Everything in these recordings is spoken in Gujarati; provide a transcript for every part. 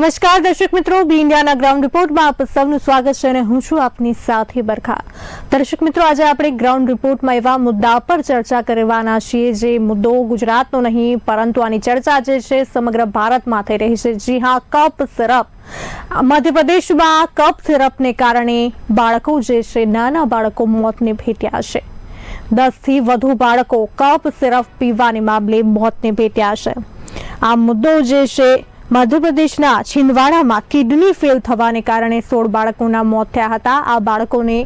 નમસ્કાર દર્શક મિત્રો, બી ઇન્ડિયાના ગ્રાઉન્ડ રિપોર્ટમાં આપ સૌનું સ્વાગત છે અને હું છું આપની સાથે બરખા. દર્શક મિત્રો, આજે આપણે ગ્રાઉન્ડ રિપોર્ટમાં એવા મુદ્દા પર ચર્ચા કરવાના છીએ જે મુદ્દો ગુજરાતનો નહીં, પરંતુ આની ચર્ચા જે છે સમગ્ર ભારતમાં થઈ રહી છે. જી હા, કપ સિરપ. મધ્યપ્રદેશમાં કપ સિરપને કારણે બાળકો જે છે, નાના બાળકો મોતને ભેટ્યા છે. દસથી વધુ બાળકો કપ સિરપ પીવાને મામલે મોતને ભેટ્યા છે. આ મુદ્દો જે છે મધ્યપ્રદેશના છિંદવાડામાં કિડની ફેલ થવાને કારણે સોળ બાળકોના મોત થયા હતા. આ બાળકોને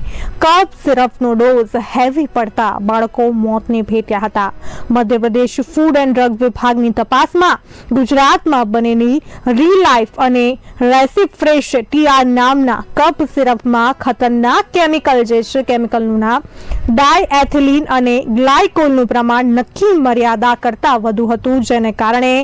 કપ સિરપનો ડોઝ હેવી પડતા બાળકો મોતને ભેટ્યા હતા. મધ્યપ્રદેશ ફૂડ એન્ડ ડ્રગ વિભાગની તપાસમાં ગુજરાતમાં બનેલી રીલાઇફ અને રેસિપ ફ્રેશ ટીઆર નામના કપ સિરપમાં ખતરનાક કેમિકલ જે છે, કેમિકલનું નામ ડાયએથિલિન અને ગ્લાયકોલનું પ્રમાણ નક્કી મર્યાદા કરતાં વધુ હતું, જેને કારણે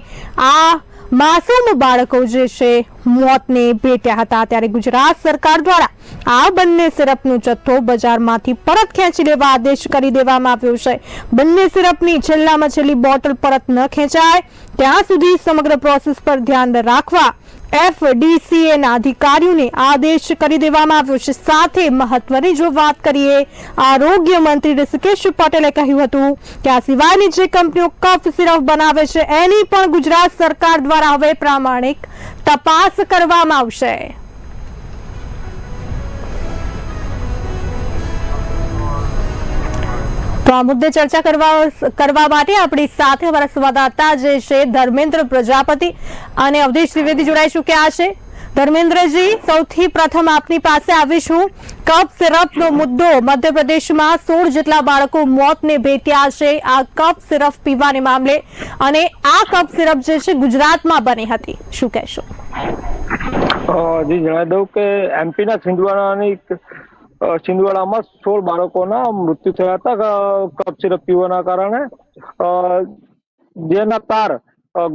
આ માસૂમ બાળકો જે છે, મોતને ભેટ્યા હતા ત્યારે ગુજરાત સરકાર દ્વારા આ બંને સિરપનો જથ્થો બજારમાંથી પરત ખેંચી લેવા આદેશ કરી દેવામાં આવ્યો છે. બંને સિરપની છેલ્લામાં છેલ્લી બોટલ પરત ન ખેંચાય, ત્યાં સુધી સમગ્ર પ્રોસેસ પર ધ્યાન રાખવા એફડીસીએ ના અધિકારીઓને આદેશ કરી દેવામાં આવ્યો છે. સાથે મહત્વની જો વાત કરીએ, આરોગ્ય મંત્રી ઋષિકેશ પટેલે કહ્યું હતું કે આ સિવાયની જે કંપનીઓ કફ સિરપ બનાવે છે, એની પણ ગુજરાત સરકાર દ્વારા હવે પ્રામાણિક તપાસ કરવામાં આવશે. તો આ મુદ્દે ચર્ચા કરવા માટે આપણી સાથે અમારા સંવાદદાતા જે છે, ધર્મેન્દ્ર પ્રજાપતિ અને અવધેશ ત્રિવેદી જોડાઈ ચૂક્યા છે. ધર્મેન્દ્રજી, સૌથી પ્રથમ આપની પાસે આવીશું. કપ સિરપનો મુદ્દો. મધ્યપ્રદેશમાં સોળ જેટલા બાળકો મોતને ભેટ્યા છે. આ કપ સિરપ પીવાને મામલે અને આ કપ સિરપ જે છે, ગુજરાતમાં બની હતી. શું કહેશો? જણાવી દઉં કે એમપીના છિંદવાડાની છિંદવાડામાં સોળ બાળકોના મૃત્યુ થયા હતા કફ સિરપ પીવાના કારણે. જેના તાર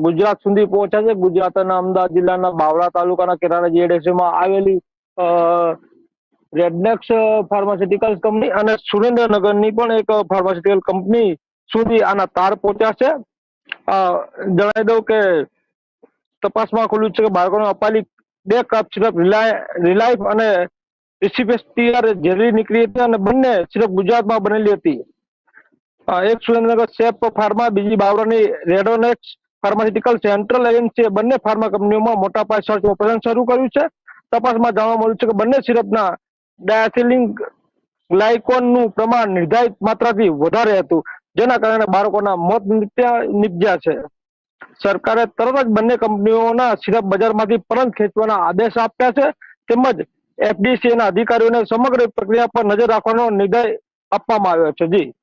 ગુજરાત સુધી પહોંચ્યા છે. ગુજરાતના અમદાવાદ જિલ્લાના બાવળા તાલુકાના કેરાળા જીએડીસીમાં આવેલી રેડનેક્સ ફાર્માસ્યુટિકલ્સ કંપની અને સુરેન્દ્રનગરની પણ એક ફાર્માસ્યુટિકલ કંપની સુધી આના તાર પહોંચ્યા છે. જણાવી દઉં કે તપાસમાં ખુલ્યું છે કે બાળકોને અપાયેલી બે કપ સિરપ રિલાઇફ અને ઝેરી નીકળી હતી અને બંને સિર્ફ ગુજરાતમાં બનેલી હતી. એક સુરેન્દ્રનગર સેપ ફાર્મા, બીજી બાવરાની રેડોનેક્સ ફાર્માસ્યુટિકલ સેન્ટ્રલ એજન્સીએ બંને ફાર્મા કંપનીઓમાં મોટા પાયે સર્ચ ઓપરેશન શરૂ કર્યું છે. તપાસમાં જાણવા મળ્યું છે કે બંને સિરપના ડાયથિલિંગ ગ્લાયકોનનું પ્રમાણ નિર્ધારિત માત્રાથી વધારે હતું, જેના કારણે બાળકોના મોત નિપજ્યા છે. સરકારે તરત જ બંને કંપનીઓના સિરપ બજારમાંથી પરત ખેંચવાના આદેશ આપ્યા છે. તેમજ એફડીસી અધિકારીઓને સમગ્ર પ્રક્રિયા પર નજર રાખવાનો નિર્ણય આપવામાં આવ્યો છે. જી.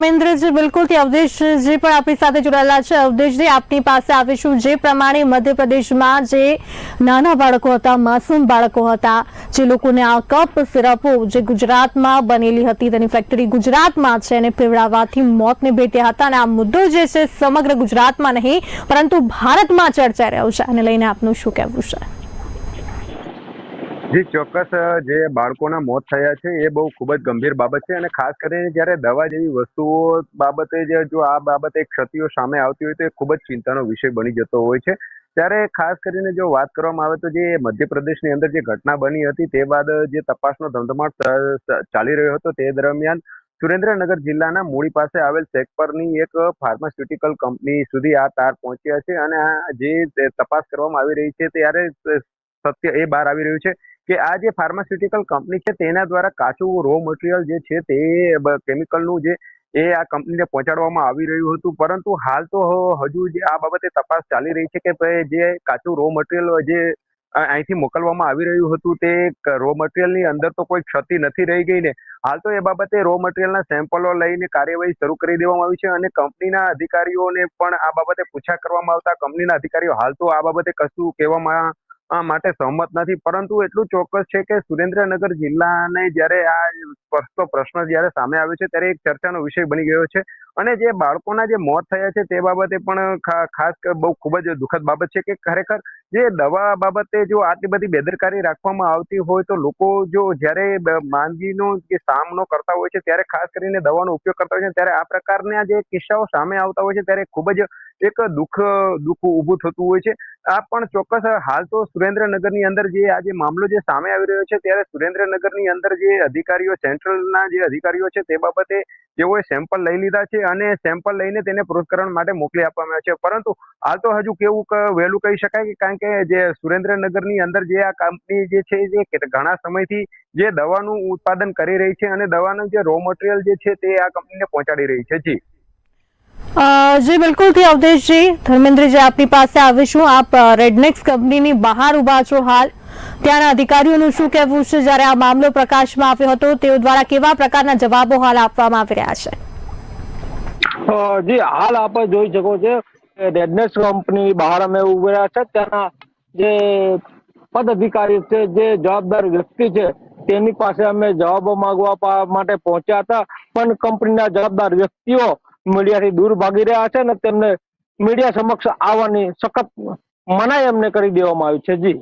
બિલકુલ બિલકુલથી અવધેશજી પણ આપણી સાથે જોડાયેલા છે. અવધેશજી, આપની પાસે આવીશું. જે પ્રમાણે મધ્યપ્રદેશમાં જે નાના બાળકો હતા, માસૂમ બાળકો હતા, જે લોકોને આ કપ સિરપો જે ગુજરાતમાં બનેલી હતી, તેની ફેક્ટરી ગુજરાતમાં છે અને પીવડાવવાથી મોતને ભેટ્યા હતા અને આ મુદ્દો જે છે સમગ્ર ગુજરાતમાં નહીં, પરંતુ ભારતમાં ચર્ચાઈ રહ્યો છે. અને લઈને આપનું શું કહેવું છે? જી, ચોક્કસ જે બાળકોના મોત થયા છે એ બહુ ખૂબ જ ગંભીર બાબત છે અને ખાસ કરીને જ્યારે દવા જેવી વસ્તુઓ બાબતે જે જો આ બાબતે ક્ષતિઓ સામે આવતી હોય તો એ ખૂબ જ ચિંતાનો વિષય બની જતો હોય છે. ત્યારે ખાસ કરીને જો વાત કરવામાં આવે તો જે મધ્યપ્રદેશની અંદર જે ઘટના બની હતી તે બાદ જે તપાસનો ધમધમાટ ચાલી રહ્યો હતો તે દરમિયાન સુરેન્દ્રનગર જિલ્લાના મૂળી પાસે આવેલ સેકપરની એક ફાર્માસ્યુટિકલ કંપની સુધી આ તાર પહોંચ્યા છે અને આ જે તપાસ કરવામાં આવી રહી છે ત્યારે સત્ય એ બહાર આવી રહ્યું છે કે આ જે ફાર્માસ્યુટિકલ કંપની છે, તેના દ્વારા કાચું રો મટીરિયલ જે છે, તે કેમિકલનું જે, એ આ કંપનીને પહોંચાડવામાં આવી રહ્યું હતું. પરંતુ હાલ તો હજુ જે આ બાબતે તપાસ ચાલી રહી છે કે જે કાચું રો મટીરિયલ જે અહીંથી મોકલવામાં આવી રહ્યું હતું, તે રો મટીરિયલની અંદર તો કોઈ ક્ષતિ નથી રહી ગઈ ને. હાલ તો એ બાબતે રો મટીરિયલના સેમ્પલો લઈને કાર્યવાહી શરૂ કરી દેવામાં આવી છે અને કંપનીના અધિકારીઓને પણ આ બાબતે પૂછા કરવામાં આવતા. કંપનીના અધિકારીઓ હાલ તો આ બાબતે કશું કહેવામાં માટે સહમત નથી. પરંતુ એટલું ચોક્કસ છે કે સુરેન્દ્રનગર જિલ્લાને જ્યારે આ સ્પષ્ટ પ્રશ્ન જ્યારે સામે આવ્યો છે, ત્યારે એક ચર્ચાનો વિષય બની ગયો છે. અને જે બાળકોના જે મોત થયા છે, તે બાબતે પણ ખાસ બહુ ખૂબ જ દુઃખદ બાબત છે કે ખરેખર જે દવા બાબતે જો આટલી બધી બેદરકારી રાખવામાં આવતી હોય તો લોકો જો જ્યારે માંદગીનો જે સામનો કરતા હોય છે, ત્યારે ખાસ કરીને દવાનો ઉપયોગ કરતા હોય છે, ત્યારે આ પ્રકારના જે કિસ્સાઓ સામે આવતા હોય છે, ત્યારે ખૂબ જ એક દુઃખ દુઃખ ઊભું થતું હોય છે. આ પણ ચોક્કસ હાલ તો સુરેન્દ્રનગરની અંદર જે આ જે મામલો જે સામે આવી રહ્યો છે, ત્યારે સુરેન્દ્રનગરની અંદર જે અધિકારીઓ, સેન્ટ્રલના જે અધિકારીઓ છે, તે બાબતે તેઓએ સેમ્પલ લઈ લીધા છે અને સેમ્પલ લઈને તેને પ્રોત્સાહન માટે મોકલી આપવામાં આવ્યા છે. પરંતુ હાલ તો હજુ કેવું વહેલું કહી શકાય કે કારણ કે જે સુરેન્દ્રનગરની અંદર જે આ કંપની જે છે, જે ઘણા સમયથી જે દવાનું ઉત્પાદન કરી રહી છે અને દવાનું જે રો મટીરિયલ જે છે, તે આ કંપનીને પહોંચાડી રહી છે. જી. જી બિલકુલથી અવધેશજી ધર્મેન્દ્રજી આપની પાસે આવીશું આપ રેડનેક્સ કંપનીની બહાર ઊભા છો હાલ. ત્યાંના અધિકારીઓનું શું કહેવું છે? જ્યારે આ મામલો પ્રકાશમાં આવ્યો હતો, તેઓ દ્વારા કેવા પ્રકારના જવાબો હાલ આપવામાં આવી રહ્યા છે? જી, હાલ આપણે જોઈ શકો છો કે રેડનેસ કંપની બહાર અમે ઊભા રહ્યા છે. ત્યાંના જે પદ અધિકારી છે, જે જવાબદાર વ્યક્તિ છે, તેની પાસે અમે જવાબો માંગવા માટે પહોંચ્યા હતા. પણ કંપનીના જવાબદાર વ્યક્તિઓ મીડિયાથી દૂર ભાગી રહ્યા છે અને તેમને મીડિયા સમક્ષ આવવાની સખત મનાઈ એમને કરી દેવામાં આવી છે. જી.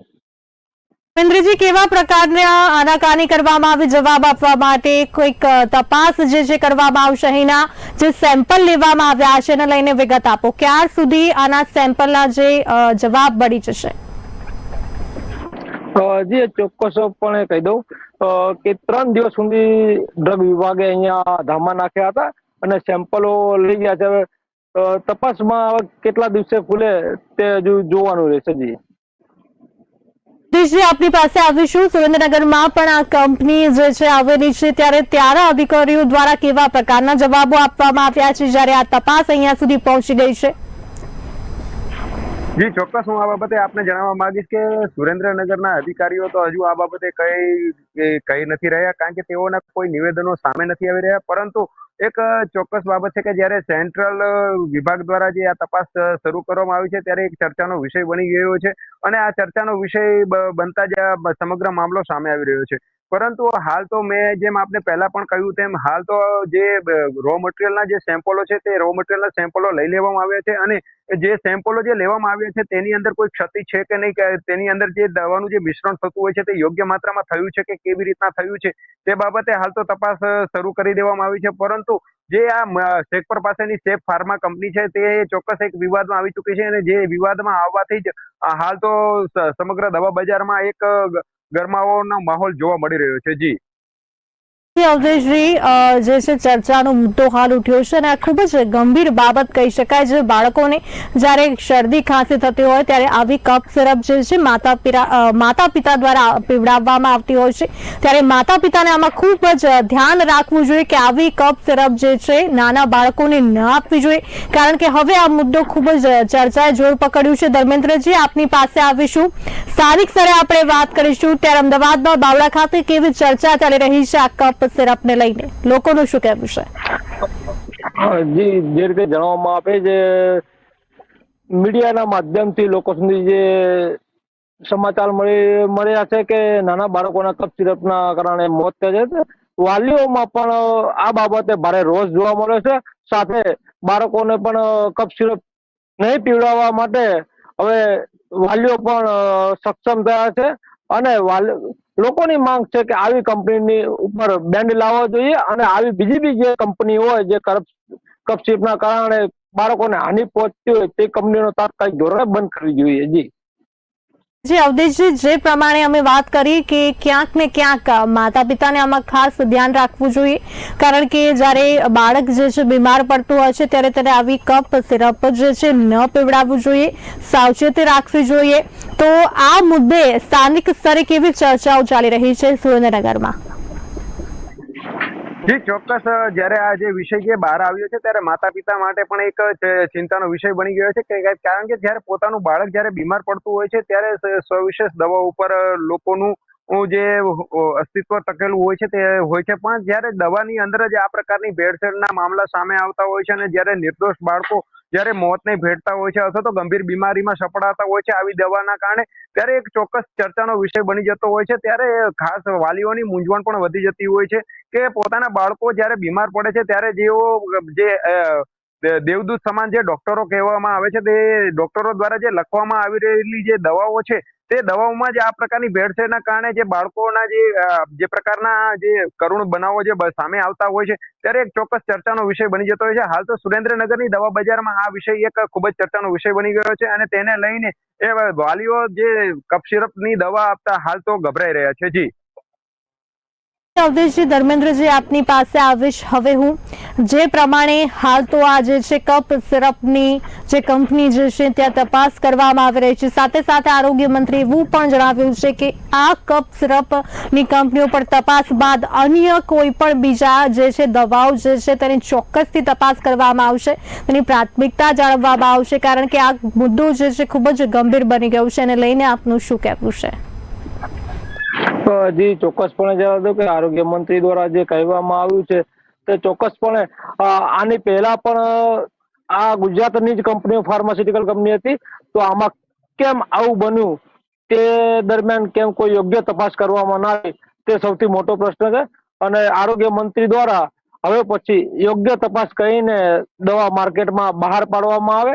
મહેન્દ્રજી કેવા પ્રકારના આનાકાની કરવામાં આવી? જવાબ આપવા માટે કોઈક તપાસ જે છે કરવામાં આવશે અહીંના જે સેમ્પલ લેવામાં આવ્યા છે એને લઈને વિગત આપો. ક્યાર સુધી આના સેમ્પલના જે જવાબ મળી જશે? જી ચોક્કસપણે કહી દઉં. કે ત્રણ દિવસ સુધી ડ્રગ વિભાગે અહીંયા ધામા નાખ્યા હતા. અને સેમ્પલો લઈ ગયા છે. હવે તપાસમાં હવે કેટલા દિવસે ખુલે તે હજુ જોવાનું રહેશે જી. દિશજી આપની પાસે આવીશું. સુરેન્દ્રનગરમાં પણ આ કંપની જે છે આવેલી છે ત્યારે ત્યારે અધિકારીઓ દ્વારા કેવા પ્રકારના જવાબો આપવામાં આવ્યા છે જ્યારે આ તપાસ અહીંયા સુધી પહોંચી ગઈ છે? જી ચોક્કસ હું આ બાબતે આપને જણાવવા માંગીશ કે સુરેન્દ્રનગરના અધિકારીઓ તો હજુ આ બાબતે કઈ કહી નથી રહ્યા કારણ કે તેઓના કોઈ નિવેદનો સામે નથી આવી રહ્યા. પરંતુ એક ચોક્કસ બાબત છે કે જ્યારે સેન્ટ્રલ વિભાગ દ્વારા જે આ તપાસ શરૂ કરવામાં આવી છે, ત્યારે એક ચર્ચાનો વિષય બની ગયો છે અને આ ચર્ચાનો વિષય બનતા જ આ સમગ્ર મામલો સામે આવી રહ્યો છે. પરંતુ હાલ તો મેં જેમ આપને પહેલા પણ કહ્યું તેમ, હાલ તો જે રો મટીરિયલના જે સેમ્પલો છે તે રો મટીરિયલના સેમ્પલો લઈ લેવામાં આવ્યા છે અને જે સેમ્પલો જે લેવામાં આવ્યા છે તેની અંદર કોઈ ક્ષતિ છે કે નહીં તેની અંદર જે દવાનું જે મિશ્રણ થતું હોય છે તે યોગ્ય માત્રામાં થયું છે કે કેવી રીતના થયું છે તે બાબતે હાલ તો તપાસ શરૂ કરી દેવામાં આવી છે. પરંતુ જે આ શેખપર પાસેની સેફ ફાર્મા કંપની છે તે ચોક્કસ એક વિવાદમાં આવી ચૂકી છે અને જે વિવાદમાં આવવાથી જ હાલ તો સમગ્ર દવા બજારમાં એક ગરમાવોનો માહોલ જોવા મળી રહ્યો છે. જી. અવધેશજી જે છે ચર્ચાનો મુદ્દો હાલ ઉઠ્યો છે અને આ ખૂબ જ ગંભીર બાબત કહી શકાય છે. બાળકોને જ્યારે શરદી ખાંસી થતી હોય ત્યારે આવી કફ સિરપ જે છે માતા માતા પિતા દ્વારા પીવડાવવામાં આવતી હોય છે. ત્યારે માતા પિતાને આમાં ખૂબ જ ધ્યાન રાખવું જોઈએ કે આવી કફ સિરપ જે છે નાના બાળકોને ન આપવી જોઈએ. કારણ કે હવે આ મુદ્દો ખૂબ જ ચર્ચાએ જોર પકડ્યું છે. ધર્મેન્દ્રજી, આપની પાસે આવીશું. સ્થાનિક સ્તરે આપણે વાત કરીશું. ત્યારે અમદાવાદમાં બાવળા ખાતે કેવી ચર્ચા ચાલી રહી છે આ કપ સિરપને લઈને? લોકોનું શું કહેવું છે? જી, જે રીતે જણાવવામાં આપે છે, મીડિયાના માધ્યમથી લોકો સુધી જે સમાચાર મળી, મળ્યા છે કે નાના બાળકોના કફ સિરપના કારણે મોત થયા છે વાલીઓમાં પણ આ બાબતે ભારે રોષ જોવા મળે છે. સાથે બાળકોને પણ કફ સિરપ નહીં પીવડાવવા માટે હવે વાલીઓ પણ સક્ષમ થયા છે. અને વાલી લોકોની માંગ છે કે આવી કંપનીની ઉપર બેન્ડ લાવવો જોઈએ અને આવી બીજી બી જે કંપની હોય જે કરપ કરપશીપના કારણે બાળકોને હાનિ પહોંચતી હોય તે કંપનીનો તાત્કાલિક ધોરણે બંધ કરવી જોઈએ. જી. જે અવધેશજી જે પ્રમાણે અમે વાત કરી કે ક્યાંક ને ક્યાંક માતા પિતાને આમાં ખાસ ધ્યાન રાખવું જોઈએ. કારણ કે જ્યારે બાળક જે છે બીમાર પડતું હોય છે, ત્યારે તેને આવી કપ, સિરપ જે છે ન પીવડાવવું જોઈએ. સાવચેતી રાખવી જોઈએ. તો આ મુદ્દે સ્થાનિક સ્તરે કેવી ચર્ચાઓ ચાલી રહી છે સુરેન્દ્રનગરમાં? જી ચોક્કસ, જ્યારે આ જે વિષય જે બહાર આવ્યો છે, ત્યારે માતા પિતા માટે પણ એક ચિંતાનો વિષય બની ગયો છે. કે કારણ કે જ્યારે પોતાનું બાળક જ્યારે બીમાર પડતું હોય છે, ત્યારે સવિશેષ દવા ઉપર લોકોનું જે અસ્તિત્વ તકેલું હોય છે, તે હોય છે. પણ જ્યારે દવાની અંદર જ આ પ્રકારની ભેળસેળના મામલા સામે આવતા હોય છે અને જ્યારે નિર્દોષ બાળકો જ્યારે મોતને ભેટતા હોય છે અથવા તો ગંભીર બીમારીમાં સપડાતા હોય છે આવી દવાના કારણે, ત્યારે એક ચોક્કસ ચર્ચાનો વિષય બની જતો હોય છે. ત્યારે ખાસ વાલીઓની મૂંઝવણ પણ વધી જતી હોય છે. કે પોતાના બાળકો જ્યારે બીમાર પડે છે, ત્યારે જેઓ, જે દેવદૂત સમાન જે ડોક્ટરો કહેવામાં આવે છે, તે ડોક્ટરો દ્વારા જે લખવામાં આવી રહેલી જે દવાઓ છે, તે દવાઓમાં જે આ પ્રકારની ભેળસેળના કારણે જે બાળકોના જે જે પ્રકારના જે કરુણ બનાવો જે સામે આવતા હોય છે, ત્યારે એક ચોક્કસ ચર્ચાનો વિષય બની જતો હોય છે. હાલ તો સુરેન્દ્રનગરની દવા બજારમાં આ વિષય એક ખૂબ જ ચર્ચાનો વિષય બની ગયો છે અને તેને લઈને એ વાલીઓ જે કફ સિરપની દવા આપતા હાલ તો ગભરાઈ રહ્યા છે. જી. અવધેશજી ધર્મેન્દ્રજી, આપની પાસે આવીશ. હવે હું જે પ્રમાણે હાલ તો આ જે છે કપ સિરપની જે કંપની જે છે ત્યાં તપાસ કરવામાં આવી રહી છે. સાથે સાથે આરોગ્ય મંત્રી એવું પણ જણાવ્યું છે કે આ કપ સિરપની કંપનીઓ પર તપાસ બાદ અન્ય કોઈ પણ બીજા જે છે દવાઓ જે છે તેની ચોક્કસથી તપાસ કરવામાં આવશે. તેની પ્રાથમિકતા જાળવવામાં આવશે કારણ કે આ મુદ્દો જે છે ખૂબ જ ગંભીર બની ગયું છે. એને લઈને આપનું શું કહેવું છે? જી ચોક્કસપણે જણાવી દઉં કે આરોગ્ય મંત્રી દ્વારા જે કહેવામાં આવ્યું છે, તે ચોક્કસપણે આની પહેલા પણ આ ગુજરાતની જ કંપનીઓ ફાર્માસ્યુટિકલ કંપની હતી. તો આમાં કેમ આવું બન્યું? તે દરમિયાન કેમ કોઈ યોગ્ય તપાસ કરવામાં ના આવી? તે સૌથી મોટો પ્રશ્ન છે. અને આરોગ્ય મંત્રી દ્વારા હવે પછી યોગ્ય તપાસ કરીને દવા માર્કેટમાં બહાર પાડવામાં આવે,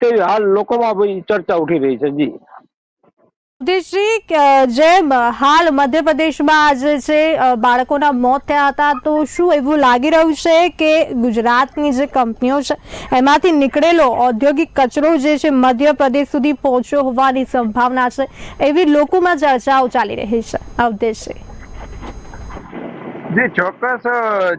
તેવી હાલ લોકોમાં ચર્ચા ઉઠી રહી છે. જી. ઉદેશજી જેમ હાલ મધ્યપ્રદેશમાં જે છે બાળકોના મોત થયા હતા, તો શું એવું લાગી રહ્યું છે કે ગુજરાતની જે કંપનીઓ છે, એમાંથી નીકળેલો ઔદ્યોગિક કચરો જે છે મધ્યપ્રદેશ સુધી પહોંચ્યો હોવાની સંભાવના છે, એવી લોકોમાં ચર્ચાઓ ચાલી રહી છે. અવદેશજી જી ચોક્કસ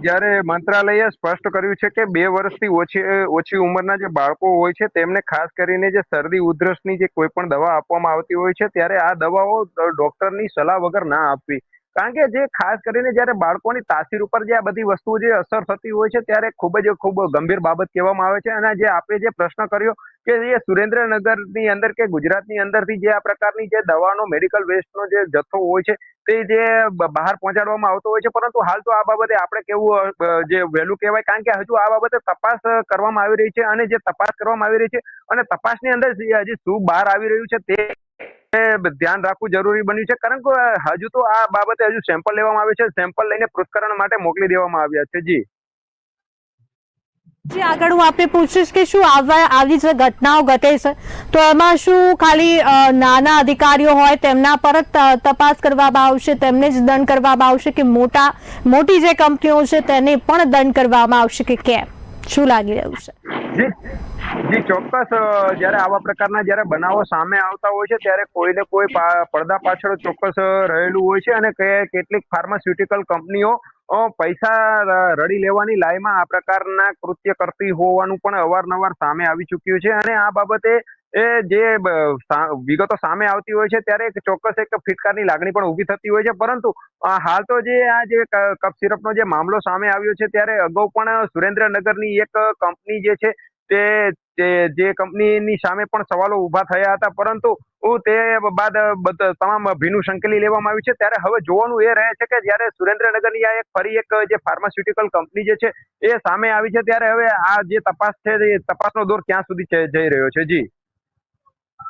જ્યારે મંત્રાલયે સ્પષ્ટ કર્યું છે કે બે વર્ષથી ઓછી ઓછી ઉંમરના જે બાળકો હોય છે, તેમને ખાસ કરીને જે શરદી, ઉધરસની જે કોઈ પણ દવા આપવામાં આવતી હોય છે, ત્યારે આ દવાઓ ડોક્ટરની સલાહ વગર ના આપવી. કારણ કે જે ખાસ કરીને જ્યારે બાળકોની તાસીર ઉપર જે આ બધી વસ્તુઓ જે અસર થતી હોય છે, ત્યારે ખૂબ જ, ખૂબ ગંભીર બાબત કહેવામાં આવે છે. અને જે આપણે જે પ્રશ્ન કર્યો કે જે સુરેન્દ્રનગરની અંદર કે ગુજરાતની અંદરથી જે આ પ્રકારની જે દવાનો, મેડિકલ વેસ્ટનો જે જથ્થો હોય છે તે જે બહાર પહોંચાડવામાં આવતો હોય છે, પરંતુ હાલ તો આ બાબતે આપણે કેવું જે વહેલું કહેવાય, કારણ કે હજુ આ બાબતે તપાસ કરવામાં આવી રહી છે અને જે તપાસ કરવામાં આવી રહી છે અને તપાસની અંદર હજી શું બહાર આવી રહ્યું છે તે ધ્યાન રાખવું જરૂરી બન્યું છે, કારણ કે હજુ તો આ બાબતે હજુ સેમ્પલ લેવામાં આવે છે સેમ્પલ લઈને પૃથ્થકરણ માટે મોકલી દેવામાં આવ્યા છે, જી. જે, આગળ હું આપને પૂછીશ કે શું આવા આવી જે ઘટનાઓ ઘટે છે? તો એમાં શું ખાલી નાના અધિકારીઓ હોય તેમના પર જ તપાસ કરવામાં આવશે, તેમને જ દંડ કરવામાં આવશે કે મોટા મોટી જે કંપનીઓ છે તેને પણ દંડ કરવામાં આવશે કે કેમ? શું લાગી રહ્યું છે? જી ચોક્કસ જ્યારે આવા પ્રકારના જ્યારે બનાવો સામે આવતા હોય છે, ત્યારે કોઈને કોઈ પડદા પાછળ ચોક્કસ રહેલું હોય છે અને કેટલીક ફાર્માસ્યુટિકલ કંપનીઓ પૈસા રડી લેવાની લાઈમાં આ પ્રકારના કૃત્ય કરતી હોવાનું પણ અવારનવાર સામે આવી ચૂક્યું છે અને આ બાબતે એ જે વિગતો સામે આવતી હોય છે ત્યારે એક ચોક્કસ એક ફિટકારની લાગણી પણ ઊભી થતી હોય છે. પરંતુ હાલ તો જે આ જે કપ સિરપનો જે મામલો સામે આવ્યો છે ત્યારે અગાઉ પણ સુરેન્દ્રનગરની એક કંપની જે છે તે જે કંપનીની સામે પણ સવાલો ઊભા થયા હતા, પરંતુ તે બાદ તમામ ભીનું સંકેલી લેવામાં આવ્યું છે. ત્યારે હવે જોવાનું એ રહે છે કે જ્યારે સુરેન્દ્રનગરની આ એક ફરી એક જે ફાર્માસ્યુટિકલ કંપની જે છે, એ સામે આવી છે, ત્યારે હવે આ જે તપાસ છે, એ તપાસનો દોર ક્યાં સુધી જઈ રહ્યો છે? જી.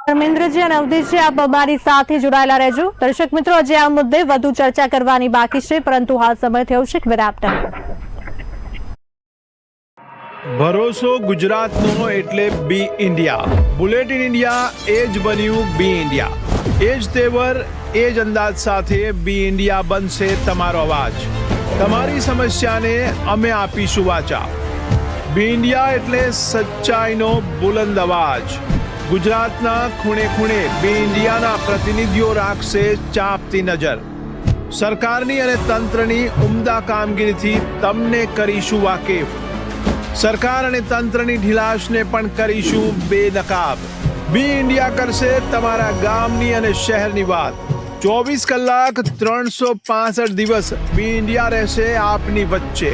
ધર્મેન્દ્રજી અને અવધેશજી આપ અમારી સાથે જોડાયેલા રહેજો. દર્શક મિત્રો, આજે આ મુદ્દે વધુ ચર્ચા કરવાની બાકી છે, પરંતુ હાલ સમય થયો છે, વિરામ. ભરોસો ગુજરાતનો એટલે બી ઇન્ડિયા. બુલેટિન ઇન્ડિયા, એ જ બન્યું બી ઇન્ડિયા. એ જ તેવર, એ જ અંદાજ સાથે બી ઇન્ડિયા બનશે તમારો અવાજ. તમારી સમસ્યાને અમે આપીશું વાચા. બી ઇન્ડિયા એટલે સચ્ચાઈનો બુલંદ અવાજ. ગુજરાતના ખૂણે ખૂણે બી ઇન્ડિયાના પ્રતિનિધિઓ રાખશે ચાપતી નજર. સરકારની અને તંત્રની ઉમદા કામગીરીથી તમને કરીશું વાકેફ. સરકાર અને તંત્રની ઢીલાશને પણ કરીશું બેનકાબ. બી ઇન્ડિયા કરશે તમારા ગામની અને શહેરની વાત. ચોવીસ કલાક ત્રણસો પાસઠ દિવસ બી ઇન્ડિયા રહેશે આપની વચ્ચે.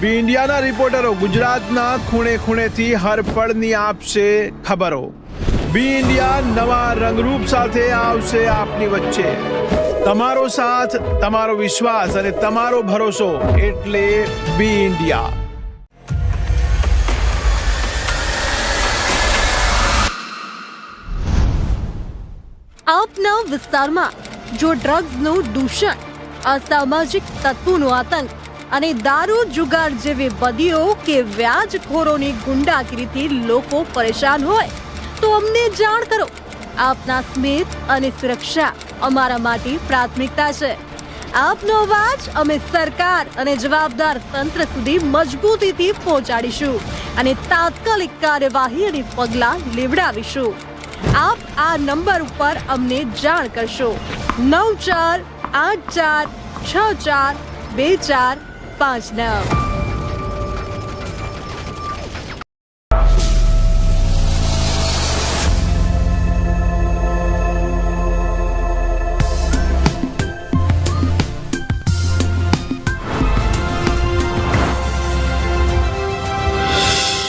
બી ઇન્ડિયાના રિપોર્ટરો ગુજરાતના ખૂણે ખૂણેથી હર પળની આપશે ખબરો. બી ઇન્ડિયા નવા રંગરૂપ સાથે આવશે આપની વચ્ચે. તમારો સાથ, તમારો વિશ્વાસ અને તમારો ભરોસો એટલે બી ઇન્ડિયા. વિસ્તારમાં જો ડ્રગ્સનું દૂષણ, અસામાજિક તત્વોનો આતંક અને દારૂ જુગાર જેવી બદીઓ કે વ્યાજખોરોની ગુંડાગીરીથી લોકો પરેશાન હોય, તો અમને જાણ કરો. આપના સ્મિત અને સુરક્ષા અમારા માટે પ્રાથમિકતા છે. આપનો અવાજ અમે સરકાર અને જવાબદાર તંત્ર સુધી મજબૂતીથી પહોંચાડીશું અને તાત્કાલિક કાર્યવાહી અને પગલાં લેવડાવીશું. આપ આ નંબર ઉપર અમને જાણ કરશો. નવ ચાર, આઠ ચાર, છ ચાર, બે ચાર, પાંચ નવ.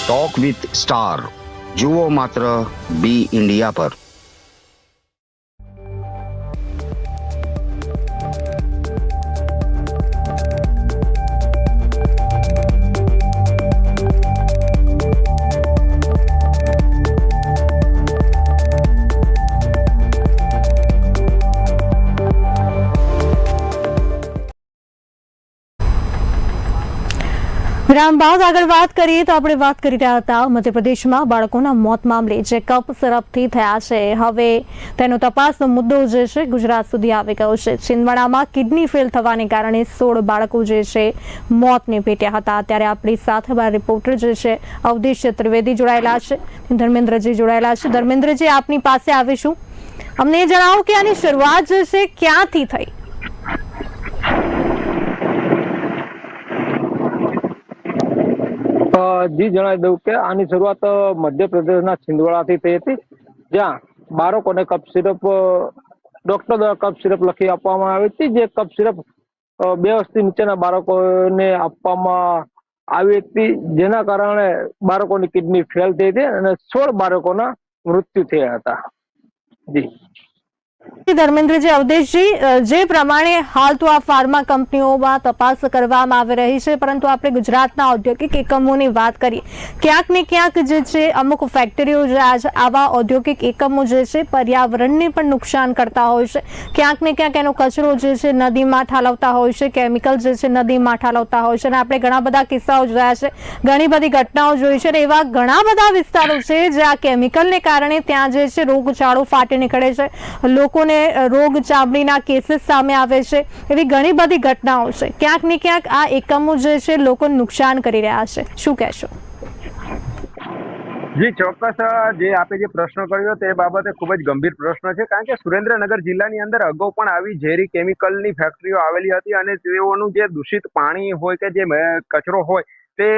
ટોક વિથ સ્ટાર જુઓ માત્ર બી ઇન્ડિયા પર. વિરામ બાદ આગળ વાત કરીએ તો આપણે વાત કરી રહ્યા હતા મધ્યપ્રદેશમાં બાળકોના મોત મામલે જે કપ સરપથી થયા છે. હવે તેનો તપાસનો મુદ્દો જે છે ગુજરાત સુધી આવી ગયો છે. છિંદવાડામાં કિડની ફેલ થવાને કારણે સોળ બાળકો જે છે મોતને ભેટ્યા હતા. ત્યારે આપણી સાથે બાર રિપોર્ટર જે છે અવધેશ ત્રિવેદી જોડાયેલા છે. ધર્મેન્દ્રજી જોડાયેલા છે. ધર્મેન્દ્રજી, આપની પાસે આવીશું. અમને એ જણાવો કે આની શરૂઆત જે છે ક્યાંથી થઈ? જી જણાવી દઉં કે આની શરૂઆત મધ્યપ્રદેશના છિંદવાડાથી થઈ હતી, જ્યાં બાળકોને કપ સિરપ ડોક્ટર દ્વારા કપ સિરપ લખી આપવામાં આવી હતી, જે કપ સિરપ બે વર્ષથી નીચેના બાળકોને આપવામાં આવી હતી, જેના કારણે બાળકોની કિડની ફેલ થઈ હતી અને સોળ બાળકોના મૃત્યુ થયા હતા. જી. ધર્મેન્દ્રજી અવદેશજી જે પ્રમાણે હાલ તો આ ફાર્મા કંપનીઓમાં તપાસ કરવામાં આવી રહી છે, પરંતુ આપણે ગુજરાતના ઔદ્યોગિક એકમોની વાત કરીએ. ક્યાંક ને ક્યાંક જે છે, અમુક ફેક્ટરીઓ જે આજ આવા ઔદ્યોગિક એકમો જે છે, પર્યાવરણને પણ નુકસાન કરતા હોય છે. ક્યાંક ને ક્યાંક એનો કચરો જે છે, નદીમાં ઠાલવતા હોય છે કેમિકલ જે છે, નદીમાં ઠાલવતા હોય છે, અને આપણે ઘણા બધા કિસ્સાઓ જોયા છે. ઘણી બધી ઘટનાઓ જોઈ છે, અને એવા ઘણા બધા વિસ્તારો છે, જે આ કેમિકલને કારણે ત્યાં જે છે, રોગચાળો ફાટી નીકળે છે. લોકોને રોગ ચામડીના કેસીસ સામે આવે છે, એવી ઘણી બધી ઘટનાઓ છે. ક્યાંક ને ક્યાંક આ એકમો જે છે, લોકોને નુકસાન કરી રહ્યા છે. શું કહેશો? જી, ચોક્કસ જે આપે જે પ્રશ્ન કર્યો તે બાબતે ખૂબ જ ગંભીર પ્રશ્ન છે. કારણ કે સુરેન્દ્રનગર જિલ્લાની અંદર અગાઉ પણ આવી ઝેરી કેમિકલની ફેક્ટરીઓ આવેલી હતી અને તેઓનું જે દૂષિત પાણી હોય કે જે કચરો હોય તે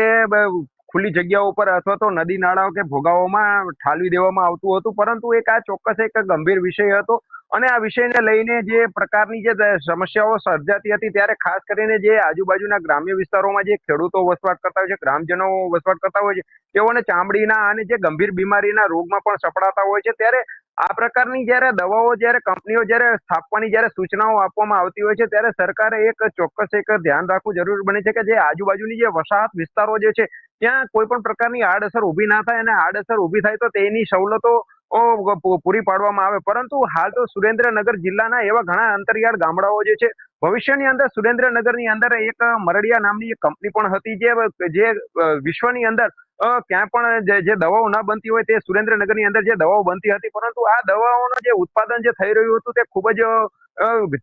ખુલ્લી જગ્યાઓ પર અથવા તો નદી નાળાઓ કે ભોગાઓમાં ઠાલવી દેવામાં આવતું હતું. પરંતુ એક આ ચોક્કસ એક ગંભીર વિષય હતો. અને આ વિષયને લઈને જે પ્રકારની જે સમસ્યાઓ સર્જાતી હતી, ત્યારે ખાસ કરીને જે આજુબાજુના ગ્રામ્ય વિસ્તારોમાં જે ખેડૂતો વસવાટ કરતા હોય છે, ગ્રામજનો વસવાટ કરતા હોય છે, તેઓને ચામડીના અને જે ગંભીર બીમારીના રોગમાં પણ સપડાતા હોય છે, ત્યારે આ પ્રકારની જ્યારે દવાઓ, જ્યારે કંપનીઓ જ્યારે સ્થાપવાની જ્યારે સૂચનાઓ આપવામાં આવતી હોય છે, ત્યારે સરકારે એક ચોક્કસ એક ધ્યાન રાખવું જરૂર બને છે કે જે આજુબાજુની જે વસાહત વિસ્તારો જે છે, ત્યાં કોઈ પણ પ્રકારની આડઅસર ઊભી ના થાય અને આડઅસર ઊભી થાય તો તેની સવલતો પૂરી પાડવામાં આવે. પરંતુ હાલ તો સુરેન્દ્રનગર જિલ્લાના એવા ઘણા અંતરિયાળ ગામડાઓ જે છે, ભવિષ્યની અંદર સુરેન્દ્રનગરની અંદર એક, મરડિયા નામની એક કંપની પણ હતી જે જે વિશ્વની અંદર ક્યાં પણ જે દવાઓ ના બનતી હોય તે સુરેન્દ્રનગરની અંદર જે દવાઓ બનતી હતી, પરંતુ આ દવાઓનું જે ઉત્પાદન જે થઈ રહ્યું હતું તે ખૂબ જ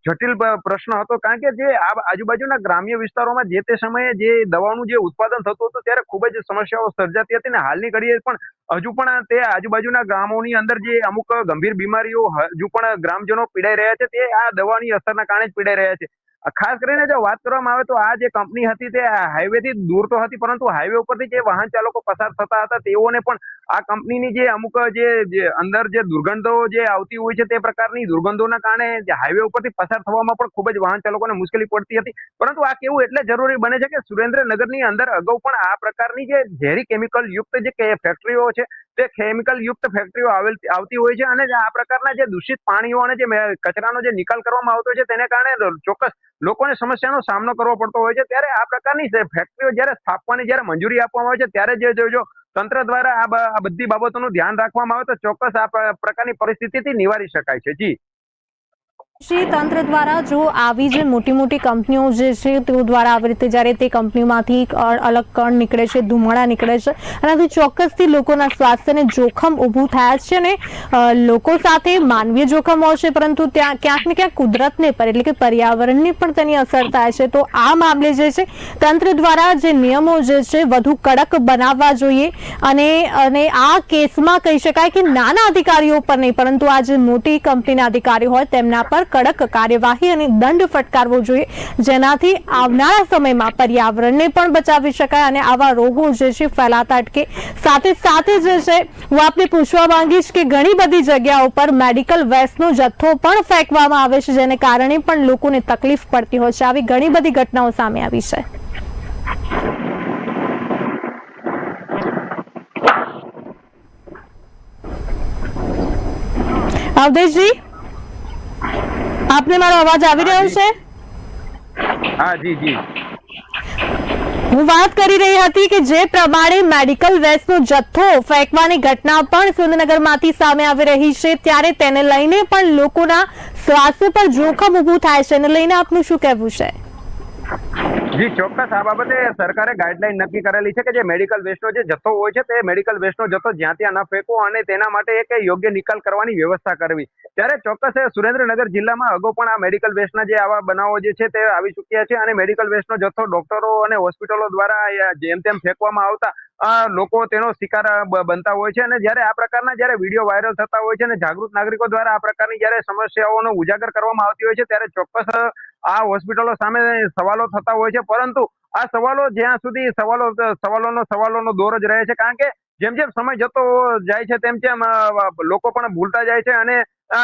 જટિલ પ્રશ્ન હતો. કારણ કે જે આ આજુબાજુના ગ્રામ્ય વિસ્તારોમાં જે તે સમયે જે દવાનું જે ઉત્પાદન થતું હતું ત્યારે ખૂબ જ સમસ્યાઓ સર્જાતી હતી ને હાલની ઘડીએ પણ હજુ પણ તે આજુબાજુના ગામોની અંદર જે અમુક ગંભીર બીમારીઓ હજુ પણ ગ્રામજનો પીડાઈ રહ્યા છે, તે આ દવાની અસરના કારણે જ પીડાઈ રહ્યા છે. ખાસ કરીને જો વાત કરવામાં આવે તો આ જે કંપની હતી તે હાઈવે થી દૂર તો હતી, પરંતુ હાઈવે ઉપરથી જે વાહન ચાલકો પસાર થતા હતા, તેઓને પણ આ કંપનીની જે અમુક જે અંદર જે દુર્ગંધો જે આવતી હોય છે તે પ્રકારની દુર્ગંધોના કારણે હાઈવે ઉપરથી પસાર થવામાં પણ ખૂબ જ વાહન ચાલકોને મુશ્કેલી પડતી હતી. પરંતુ આ કેવું એટલે જરૂરી બને છે કે સુરેન્દ્રનગરની અંદર અગાઉ પણ આ પ્રકારની જે ઝેરી કેમિકલ યુક્ત જે ફેક્ટરીઓ છે, તે કેમિકલ યુક્ત ફેક્ટરીઓ આવતી હોય છે અને આ પ્રકારના જે દૂષિત પાણીઓ અને જે કચરાનો જે નિકાલ કરવામાં આવતો છે તેને કારણે ચોક્કસ લોકોને સમસ્યાનો સામનો કરવો પડતો હોય છે. ત્યારે આ પ્રકારની ફેક્ટરીઓ જ્યારે સ્થાપવાની, જ્યારે મંજૂરી આપવામાં આવે છે, ત્યારે જે જો- જો તંત્ર દ્વારા આ બધી બાબતોનું ધ્યાન રાખવામાં આવે તો ચોક્કસ આ પ્ર- પ્રકારની પરિસ્થિતિથી નિવારી શકાય છે. જી. શ્રી તંત્ર દ્વારા જો આવી જે મોટી મોટી કંપનીઓ જે છે, તેઓ દ્વારા આવી રીતે જ્યારે તે કંપનીમાંથી અલગ કણ નીકળે છે, ધુમાડા નીકળે છે એનાથી ચોક્કસથી લોકોના સ્વાસ્થ્યને જોખમ ઊભું થાય છે અને લોકો સાથે માનવીય જોખમ હોય પરંતુ ત્યાં ક્યાંક ને ક્યાંક કુદરતને પર એટલે કે પર્યાવરણને પણ તેની અસર થાય છે. તો આ મામલે જે છે, તંત્ર દ્વારા જે નિયમો જે છે, વધુ કડક બનાવવા જોઈએ અને અને આ કેસમાં કહી શકાય કે નાના અધિકારીઓ પર નહીં, પરંતુ આ જે મોટી કંપનીના અધિકારીઓ હોય, તેમના પર કડક કાર્યવાહી અને દંડ ફટકારવો જોઈએ. જેનાથી આવનારા સમયમાં પર્યાવરણને પણ બચાવી શકાય અને આવા રોગો જે છે ફેલાતા અટકે. સાથે સાથે જે છે, હું આપને પૂછવા માંગીશ કે ઘણી બધી જગ્યાઓ પર મેડિકલ વેસ્ટનો જથ્થો પણ ફેંકવામાં આવે છે, જેને કારણે પણ લોકોને તકલીફ પડતી હોય છે. આવી ઘણી બધી ઘટનાઓ સામે આવી છે. અવધેશજી? આપને મારો અવાજ આવી રહ્યો છે? હા જી જી. હું વાત કરી રહી હતી કે જે પ્રમાણે મેડિકલ વેસ્ટનો જથ્થો ફેંકવાની ઘટના પણ સુરેન્દ્રનગરમાંથી સામે આવી રહી છે ત્યારે તેને લઈને પણ લોકોના સ્વાસ્થ્ય પર જોખમ ઊભું થાય છે. એને લઈને આપનું શું કહેવું છે? જી, ચોક્કસ. આ બાબતે સરકારે ગાઈડલાઈન નક્કી કરેલી છે કે જે મેડિકલ વેસ્ટનો જે જથ્થો હોય છે, તે મેડિકલ વેસ્ટનો જથ્થો જ્યાં ત્યાં ન ફેંકવો અને તેના માટે એક યોગ્ય નિકાલ કરવાની વ્યવસ્થા કરવી. ત્યારે ચોક્કસ સુરેન્દ્રનગર જિલ્લામાં અગાઉ પણ આ મેડિકલ વેસ્ટના જે આવા બનાવો જે છે, તે આવી ચૂક્યા છે અને મેડિકલ વેસ્ટનો જથ્થો ડોક્ટરો અને હોસ્પિટલો દ્વારા જેમ તેમ ફેંકવામાં આવતા લોકો તેનો શિકાર બનતા હોય છે અને જ્યારે આ પ્રકારના જ્યારે વીડિયો વાયરલ થતા હોય છે અને જાગૃત નાગરિકો દ્વારા આ પ્રકારની જ્યારે સમસ્યાઓનો ઉજાગર કરવામાં આવતી હોય છે, ત્યારે ચોક્કસ આ હોસ્પિટલો સામે સવાલો થતા હોય છે, પરંતુ આ સવાલો જ્યાં સુધી સવાલો, સવાલોનો સવાલોનો દોર જ રહે છે, કારણ કે જેમ જેમ સમય જતો જાય છે, તેમ તેમ લોકો પણ ભૂલતા જાય છે અને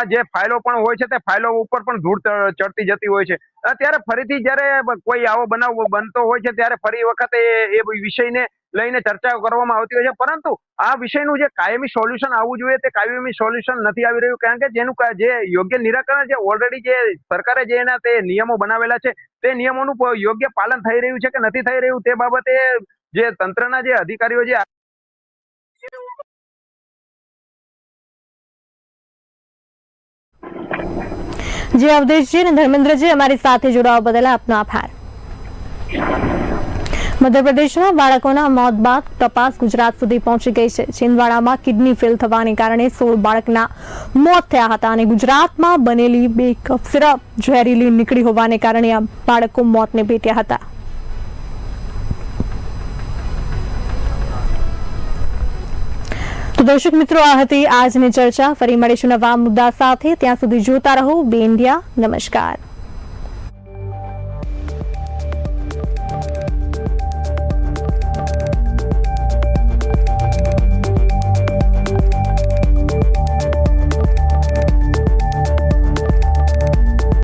જે ફાઇલો પણ હોય છે, તે ફાઇલો ઉપર પણ ધૂળ ચડતી જતી હોય છે. ત્યારે ફરીથી જ્યારે કોઈ આવો બનાવ બનતો હોય છે, ત્યારે ફરી વખત એ વિષયને લઈને ચર્ચાઓ કરવામાં આવતી હોય છે. પરંતુ આ વિષયનું જે કાયમી સોલ્યુશન આવવું જોઈએ તે કાયમી સોલ્યુશન નથી આવી રહ્યું. કારણ કે જેનું જે યોગ્ય નિરાકરણ છે ઓલરેડી જે સરકારે જે એના તે નિયમો બનાવેલા છે, તે નિયમોનું યોગ્ય પાલન થઈ રહ્યું છે કે નથી થઈ રહ્યું તે બાબતે જે તંત્રના જે અધિકારીઓ જે જે અવધેશજી અને ધર્મેન્દ્રજી અમારી સાથે જોડાવા બદલ આપનો આભાર. મધ્યપ્રદેશમાં બાળકોના મોત બાદ તપાસ ગુજરાત સુધી પહોંચી ગઈ છે. છિંદવાડામાં કિડની ફેલ થવાને કારણે સોળ બાળકના મોત થયા હતા અને ગુજરાતમાં બનેલી બે કપ સિરપ ઝેરીલી નીકળી હોવાને કારણે આ બાળકો મોતને ભેટ્યા હતા. તો દર્શક મિત્રો, આ હતી આજની ચર્ચા. ફરી મળીશું નવા મુદ્દા સાથે. ત્યાં સુધી જોતા રહો. બે ઇન્ડિયા. નમસ્કાર.